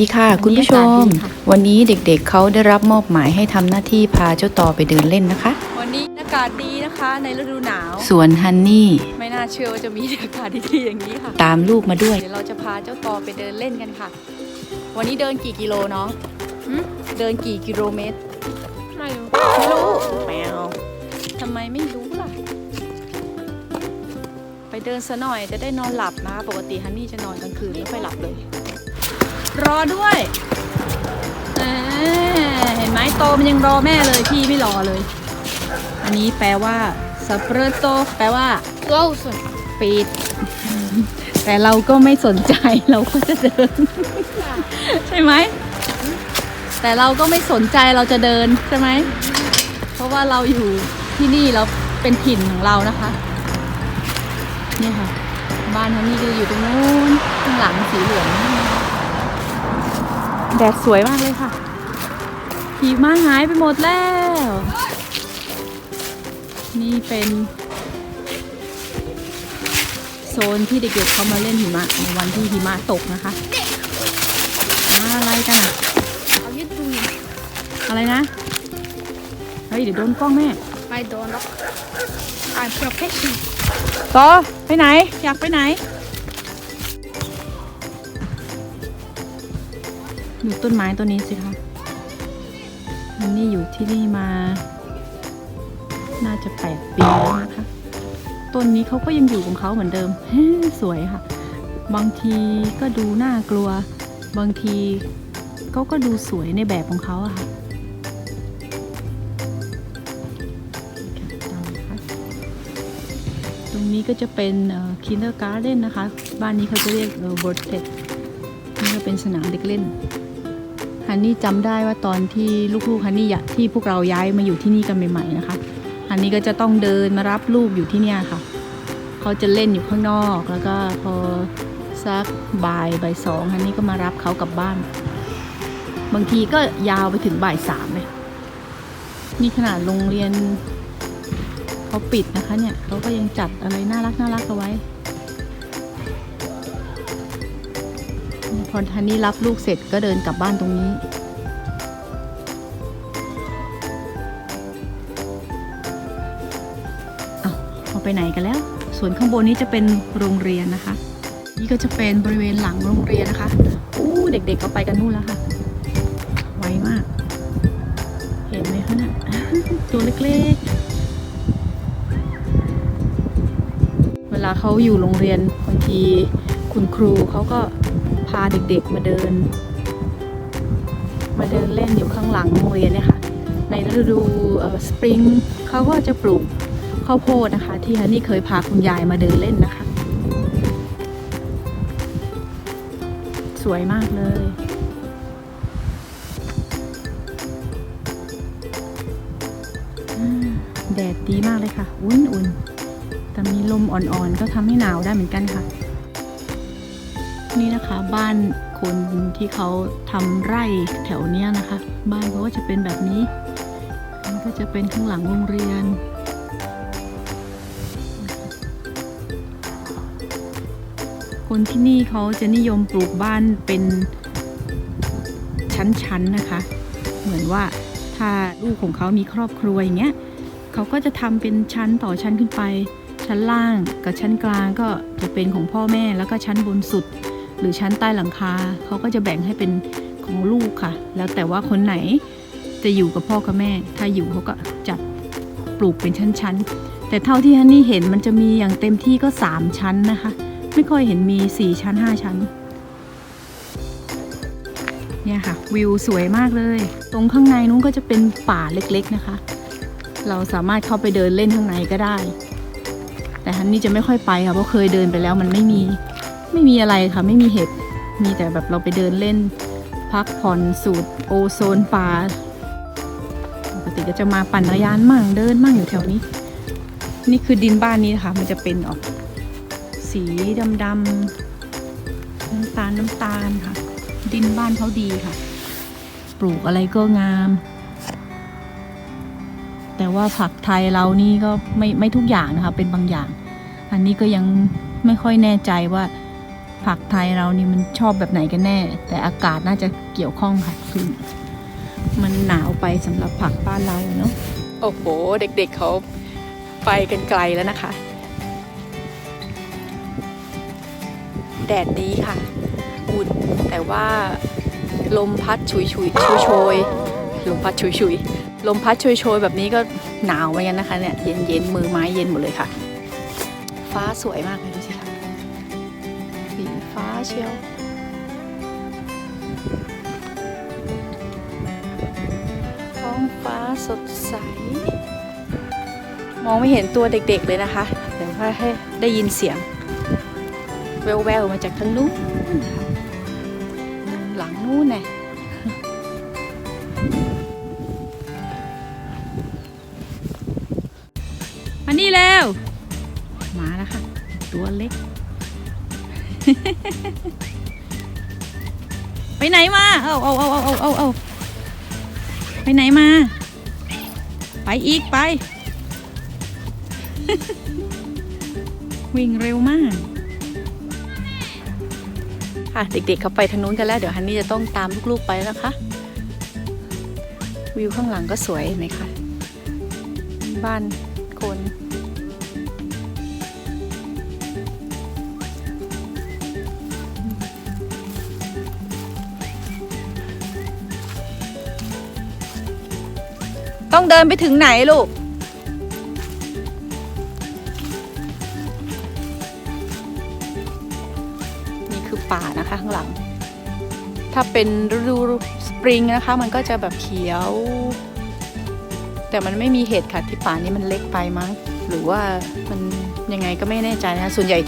ดีค่ะ คุณผู้ชม วันนี้เด็กๆเขาได้รับมอบหมายให้ทำหน้าที่พาเจ้าต่อไปเดินเล่นนะคะ วันนี้อากาศดีนะคะในฤดูหนาวส่วนฮันนี่ ไม่น่าเชื่อว่าจะมีอากาศดีๆอย่างนี้ค่ะ ตามลูกมาด้วย เดี๋ยวเราจะพาเจ้าตอไปเดินเล่นกันค่ะ วันนี้เดินกี่กิโลเนาะหึเดินกี่กิโลเมตร ไม่รู้ ไม่รู้แมวทำไมไม่รู้ล่ะ ไปเดินซะหน่อยจะได้นอนหลับนะคะ ปกติฮันนี่จะนอนกลางคืนไม่ค่อยหลับเลย รอด้วยแหมเห็นไหมโตมันยังรอแม่เลยพี่ไม่รอเลย อันนี้แปลว่าสเปรโตแปลว่า close ปิด แต่เราก็ไม่สนใจเราก็จะเดิน ใช่ไหม แต่เราก็ไม่สนใจเราจะเดินใช่ไหม เพราะว่าเราอยู่ที่นี่เราเป็นถิ่นของเรานะคะเนี่ยค่ะ บ้านเขานี่ก็อยู่ตรงนู้นข้างหลังสีเหลืองนี่ แดดสวยมากเลยค่ะหิมะหายไปหมดแล้ว นี่เป็น โซนที่เด็กๆเขามาเล่นหิมะในวันที่หิมะตกนะคะอ่าอะไรกันอะ How you doing อะไรนะ เฮ้ย เดี๋ยวโดนกล้องแม่ I don't know I'm professional ต่อไปไหน อยากไปไหน ดูต้นไม้ต้นนี้สิคะมันนี่อยู่ที่นี่มา น่าจะแปดปีแล้วนะคะ ต้นนี้เขาก็ยังอยู่ของเขาเหมือนเดิมเฮ้สวยค่ะ บางทีก็ดูน่ากลัว บางทีเขาก็ดูสวยในแบบของเขาอะค่ะตรงนี้ก็จะเป็นคินเดอร์การ์เดนนะคะ บ้านนี้เขาจะเรียกเบิร์ดเทนี่ก็เป็นสนามเด็กเล่น ฮันนี่จำได้ว่าตอนที่ลูกๆฮันนี่ที่พวกเราย้ายมาอยู่ที่นี่กันใหม่ๆนะคะฮันนี่ก็จะต้องเดินมารับลูกอยู่ที่เนี่ยค่ะเขาจะเล่นอยู่ข้างนอกแล้วก็พอสักบ่ายบ่ายสองฮันนี่ก็มารับเขากลับบ้าน บางทีก็ยาวไปถึงบ่ายสามเลยนี่ขนาดโรงเรียนเขาปิดนะคะเนี่ยเขาก็ยังจัดอะไรน่ารักน่ารักเอาไว้พอทันนี่รับลูกเสร็จก็เดินกลับบ้านตรงนี้ เอาไปไหนกันแล้ว ส่วนข้างบนนี้จะเป็นโรงเรียนนะคะ นี่ก็จะเป็นบริเวณหลังโรงเรียนนะคะอู้เด็กๆเขาไปกันนู่นแล้วค่ะ ไวมาก เห็นไหมคะน่ะตัวเล็กๆ เวลาเขาอยู่โรงเรียนบางทีคุณครูเขาก็พาเด็กๆมาเดิน มาเดินเล่นอยู่ข้างหลังโรงเรียนเนี่ยค่ะ ในฤดูสปริงเขาก็จะปลูก ข้าวโพดนะคะ ที่ฮันนี่เคยพาคุณยายมาเดินเล่นนะคะ สวยมากเลยแดดดีมากเลยค่ะ อุ่นๆ แต่มีลมอ่อนๆ ก็ทำให้หนาวได้เหมือนกันค่ะ นี่นะคะบ้านคนที่เขาทำไร่แถวเนี้ยนะคะ บ้านเขาก็จะเป็นแบบนี้มันก็จะเป็นข้างหลังโรงเรียน คนที่นี่เขาจะนิยมปลูกบ้านเป็นชั้นๆนะคะ เหมือนว่าถ้าลูกของเขามีครอบครัวอย่างเงี้ยเขาก็จะทำเป็นชั้นต่อชั้นขึ้นไป ชั้นล่างกับชั้นกลางก็จะเป็นของพ่อแม่แล้วก็ชั้นบนสุด หรือชั้นใต้หลังคาเขาก็จะแบ่งให้เป็นของลูกค่ะ แล้วแต่ว่าคนไหนจะอยู่กับพ่อกับแม่ ถ้าอยู่เขาก็จัดปลูกเป็นชั้นๆแต่เท่าที่ฮันนี่เห็นมันจะมีอย่างเต็มที่ก็ 3 ชั้นนะคะ ไม่ค่อยเห็นมี 4 ชั้น 5 ชั้น เนี่ยค่ะ วิวสวยมากเลย ตรงข้างในนู้นก็จะเป็นป่าเล็กๆนะคะ เราสามารถเข้าไปเดินเล่นข้างในก็ได้ แต่ฮันนี่จะไม่ค่อยไปค่ะ เพราะเคยเดินไปแล้วมันไม่มี ไม่มีอะไรค่ะ ไม่มีเห็ด มีแต่แบบเราไปเดินเล่น พักผ่อนสูดโอโซนป่าปกติก็จะมาปั่นจักรยานมั่งเดินมั่งอยู่แถวนี้ นี่คือดินบ้านนี้นะคะ มันจะเป็นออก สีดำดำๆน้ำตาลน้ำตาลค่ะ ดินบ้านเขาดีค่ะ ปลูกอะไรก็งาม แต่ว่าผักไทยเรานี่ก็ไม่ไม่ทุกอย่างนะคะ เป็นบางอย่าง อันนี้ก็ยังไม่ค่อยแน่ใจว่าผักไทยเรานี่มันชอบแบบไหนกันแน่ แต่อากาศน่าจะเกี่ยวข้องค่ะคือมันหนาวไปสำหรับผักบ้านเราเนาะโอ้โห เด็กๆเขาไปกันไกลแล้วนะคะ แดดดีค่ะ อุ่นแต่ว่าลมพัดฉุยฉุยชุยโชยลมพัดฉุยฉุยลมพัดชุยโชยแบบนี้ก็หนาวเหมือนกันนะคะเนี่ยเย็นเย็นมือไม้เย็นหมดเลยค่ะ ฟ้าสวยมากเลยดูสิค่ะสีฟ้าเชียวท้องฟ้าสดใส มองไม่เห็นตัวเด็กๆเลยนะคะ เดี๋ยวค่อให้ได้ยินเสียง แววๆมาจากทางนู้นหลังนู้นแน่อันนี้แล้ว มาแล้วค่ะ ตัวเล็ก ไปไหนมา เอาเอาเอาเอาเอาเอาเอาไปไหนมา ไปอีกไป วิ่งเร็วมาก ค่ะเด็กๆเขาไปทางนู้นกันแล้ว เดี๋ยวฮันนี่จะต้องตามลูกๆไปนะคะ วิวข้างหลังก็สวยไหมคะบ้านคนต้องเดินไปถึงไหนลูก นี่คือป่านะางหลัง ถ้าเป็นฤดูสปริงนะคะ มันก็จะแบบเขียว แต่มันไม่มีเห็ดค่ะที่ป่านี้มันเล็กไปมั้ง หรือว่ามันยังไงก็ไม่แน่ใจนะคะส่วนใหญ่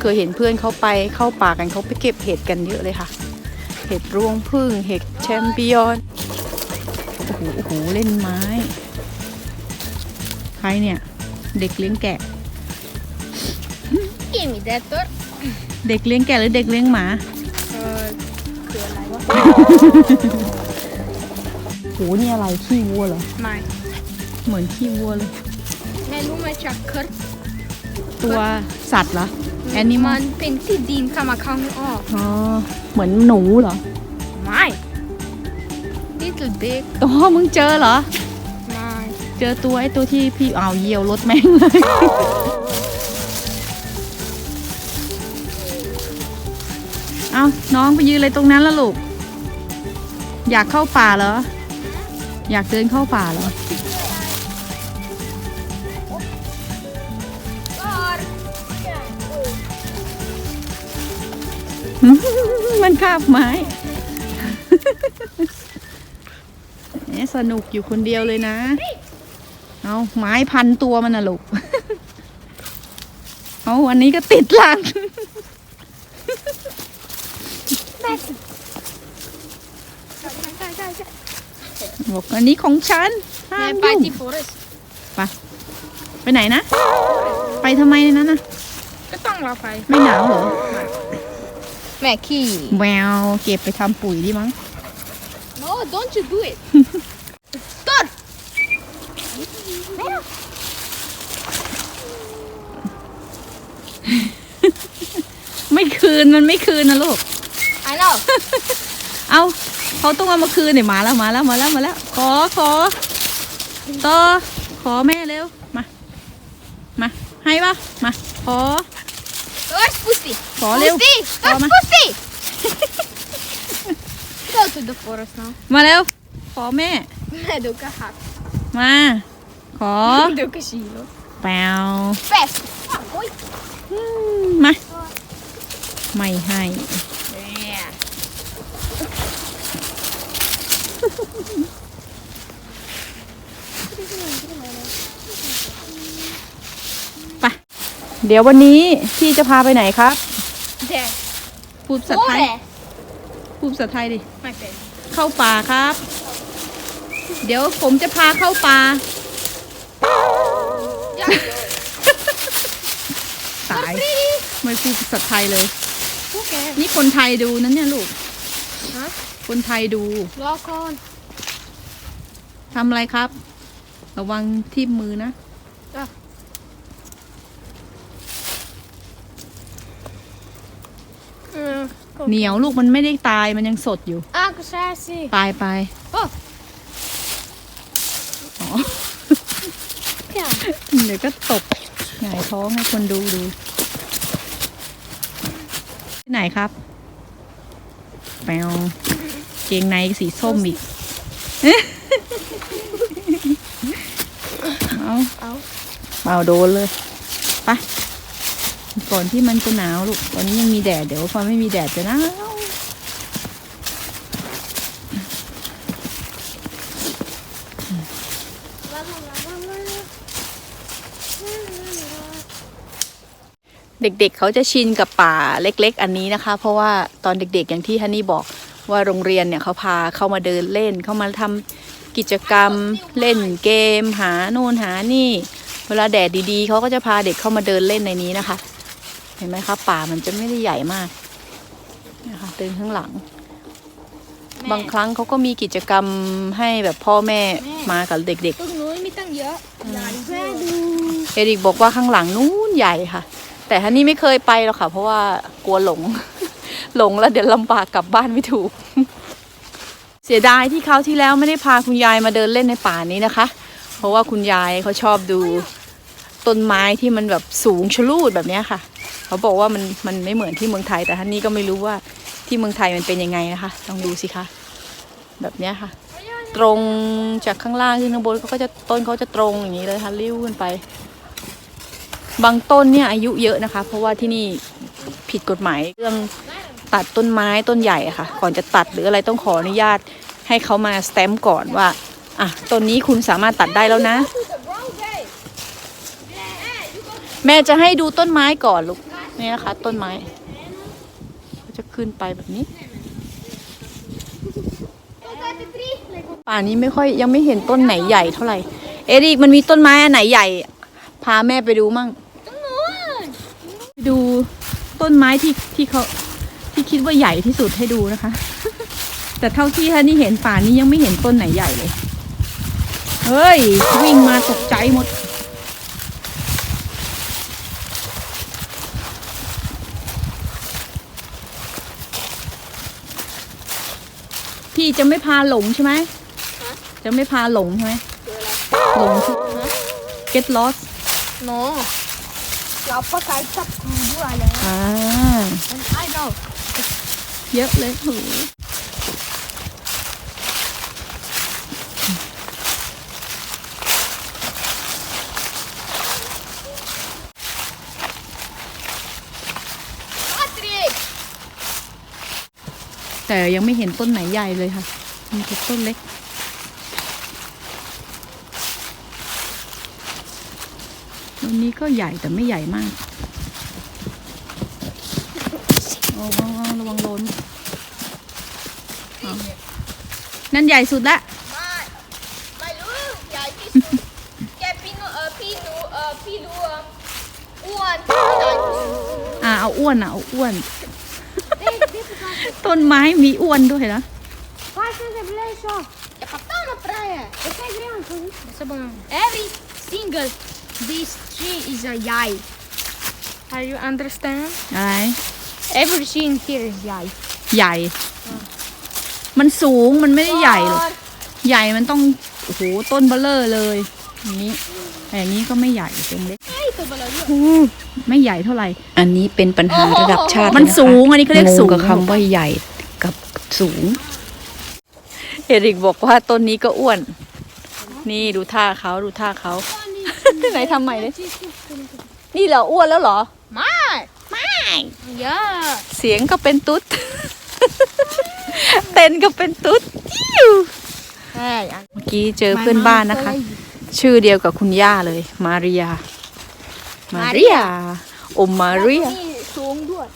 เคยเห็นเพื่อนเขาไปเข้าป่ากันเขาไปเก็บเห็ดกันเยอะเลยค่ะ เห็ดรวงพึ่งเห็ดแชมปิยอนโอ้โหโอ้โหเล่นไม้ ใครเนี่ย เด็กเลี้ยงแกะ Give me that door เด็กเลี้ยงแกะหรือเด็กเลี้ยงหมา โหนี่อะไรขี้วัวเหรอ ไม่เหมือนขี้วัวเลย แม่รู้ไหมจักเคิร์ตัวสัตว์เหรอ Animal มันเป็นที่ดินเข้ามาข้างออกอ๋อ เหมือนหนูเหรอไม่ little big โอ้มึงเจอเหรอ ไม่ เจอตัวไอ้ตัวที่พี่เอาวเหยี่ยวรถแม่งเลย เอาน้องไปยืนอะไรตรงนั้นละลูก อยากเข้าป่าเหรอ อยากเดินเข้าป่าเหรอ มันคาบไม้แหมสนุกอยู่คนเดียวเลยนะ เอาไม้พันตัวมันนะลูก เอาอันนี้ก็ติดหลัง ใช่ใช่ใช่ใช่บอกอันนี้ของฉันห้าแม่มไปยุ่งที่ forest ไปไหนนะ ไปทำไมในนั้นนะก็ต้องเราไปไม่หนาวเหรอแม่ขี้แววเก็บไปทำปุ๋ยดิมั้ง no don't you do it ต้นไม่คืนมันไม่คืนนะลูก I know เอา เขาต้องเอามาคืนเนี่ยมาแล้วมาแล้วมาแล้วมาแล้ว ขอขอต่อขอแม่เร็วมา มาให้ปะมาขอ Where's Pussy ขอเร็ว Pussy ขอ Where's มา Pussy Go to the forest now มาเร็ว ขอแม่แม่ดูก็หักมา ขอดูก็ฉี่แล้วแปว Fast อ้าวโอ้ยอืมมา ไม่ให้ เนี่ย เดี๋ยววันนี้พี่จะพาไปไหนครับแดดพูดภาษาโอ้ไทยแดดพูดภาษาไทยดิ ไม่เป็นเข้าป่าครับ เดี๋ยวผมจะพาเข้าป่าอยากตาย ไม่พูดภาษาไทยเลยโอเคนี่คนไทยดูนะเนี่ยลูก ฮะคนไทยดูรอก่อน ทำอะไรครับ ระวังที่มือนะจ้ะ เหนียวลูกมันไม่ได้ตายมันยังสดอยู่ Ah, que ça, c'est. ไปไป Oh. อ๋อ Tiens. เดี๋ยวก็ตบหงายท้องให้คนดูดู ที่ไหนครับแปวเกงในสีส้มอีก เอาเอาเปล่าโดนเลยไป ก่อนที่มันจะหนาวลูกตอนนี้ยังมีแดดเดี๋ยวพอไม่มีแดดจะหนาวเด็กๆ เขาจะชินกับป่าเล็ก ๆ อันนี้นะคะ เพราะว่าตอนเด็ก ๆ อย่างที่ฮันนี่บอกว่าโรงเรียนเนี่ยเขาพาเข้ามาเดินเล่น เข้ามาทำกิจกรรมเล่นเกม หาโน่นหานี่ เวลาแดดดีๆ เขาก็จะพาเด็กเข้ามาเดินเล่นในนี้นะคะ เห็นไหมคะป่ามันจะไม่ได้ใหญ่มากนะคะเดินข้างหลัง บางครั้งเขาก็มีกิจกรรมให้แบบพ่อแม่มากับเด็กตรงนู้นมีตั้งเยอะหลายแม่ดูๆ เอริกบอกว่าข้างหลังนู้นใหญ่ค่ะ แต่ฮันนี่ไม่เคยไปหรอกค่ะ เพราะว่ากลัวหลง หลงแล้วเดี๋ยวลำบากกลับบ้านไม่ถูก เสียดายที่เขาวที่แล้วไม่ได้พาคุณยายมาเดินเล่นในป่านี้นะคะ เพราะว่าคุณยายเขาชอบดูต้นไม้ที่มันแบบสูงชะลูดแบบเนี้ยค่ะ เขาบอกว่ามันมันไม่เหมือนที่เมืองไทยแต่ท่านนี้ก็ไม่รู้ว่าที่เมืองไทยมันเป็นยังไงนะคะลองดูสิคะแบบนี้ค่ะ ตรงจากข้างล่างขึ้นข้างบนเขาก็จะต้นเขาจะตรงอย่างนี้เลยค่ะริ้วขึ้นไป บางต้นเนี่ยอายุเยอะนะคะ เพราะว่าที่นี่ผิดกฎหมายเรื่องตัดต้นไม้ต้นใหญ่ะค่ะ ก่อนจะตัดหรืออะไรต้องขออนุญาตให้เขามาสแตมป์ก่อนว่าอะต้นนี้คุณสามารถตัดได้แล้วนะ แม่จะให้ดูต้นไม้ก่อนลูก นี่นะคะ ต้นไม้ก็จะขึ้นไปแบบนี้ ป่านี้ไม่ค่อยยังไม่เห็นต้นไหนใหญ่เท่าไหร่ เอริกมันมีต้นไม้อันไหนใหญ่ พาแม่ไปดูมั่งดูต้นไม้ที่ที่เขาที่คิดว่าใหญ่ที่สุดให้ดูนะคะ แต่เท่าที่ท่านี่เห็นป่านี้ยังไม่เห็นต้นไหนใหญ่เลย เฮ้ย วิ่งมาตกใจหมด พี่จะไม่พาหลงใช่ไหม จะไม่พาหลงใช่ไหมหลงคือ get lost โนเราปะไก่จับกูด้วยเลยอ่าไอ้เราเยอะเลยโห พาทริก แต่ยังไม่เห็นต้นไหนใหญ่เลยค่ะ มีแต่ต้นเล็ก ต้นนี้ก็ใหญ่แต่ไม่ใหญ่มากโอ้ระวังระวังโดนเอานั่นใหญ่สุดละไม่ไม่รู้ใหญ่ที่สุดแกพี่นูเออพี่นูเออพี่รู้อ้วนใหญ่ที่สุดอ่าเอาอ้วนอะเอาอ้วน ต้นไม้มีอ้วนด้วยนะ Faz essa beleza. É pra estar na praia. Eu quero grande. Tá bom. Every single this tree is a yai. Are you understand? อะไร Everything here is yai. ใหญ่ มันสูงมันไม่ได้ใหญ่หรอก ใหญ่มันต้อง โอ้โห ต้นเบลเลอร์เลยอย่างนี้ แต่อย่างนี้ก็ไม่ใหญ่เป็นเล็ก Ai, tô balando. ไม่ใหญ่เท่าไหร่ อันนี้เป็นปัญหาระดับชาติมันเลยะคะสูง อันนี้เขาเรียกสูงงกับคำว่าใหญ่กับสูง เอริกบอกว่าต้นนี้ก็อ้วน นี่ดูท่าเขาดูท่าเขาไหนทำใหม่เลยนี่เหรออ้วนแล้วเหรอ Mai. Mai. Yeah. เสียงก็เป็นตุ๊ด เต้นก็เป็นตุ๊ดจิ้ว Hey. เมื่อกี้เจอเพื่อนบ้านนะคะ ชื่อเดียวกับคุณย่าเลย มาริยามาริยาโอมาริยา Som doar.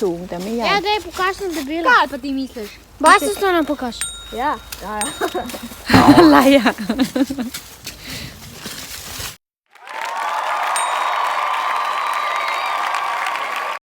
สูงแต่ไม่ใหญ่ Ja, dai pokaż na debila. Kaj pa ti misliš? Baš se to nam pokaž. Ja. Ja, ja. อะไรอะ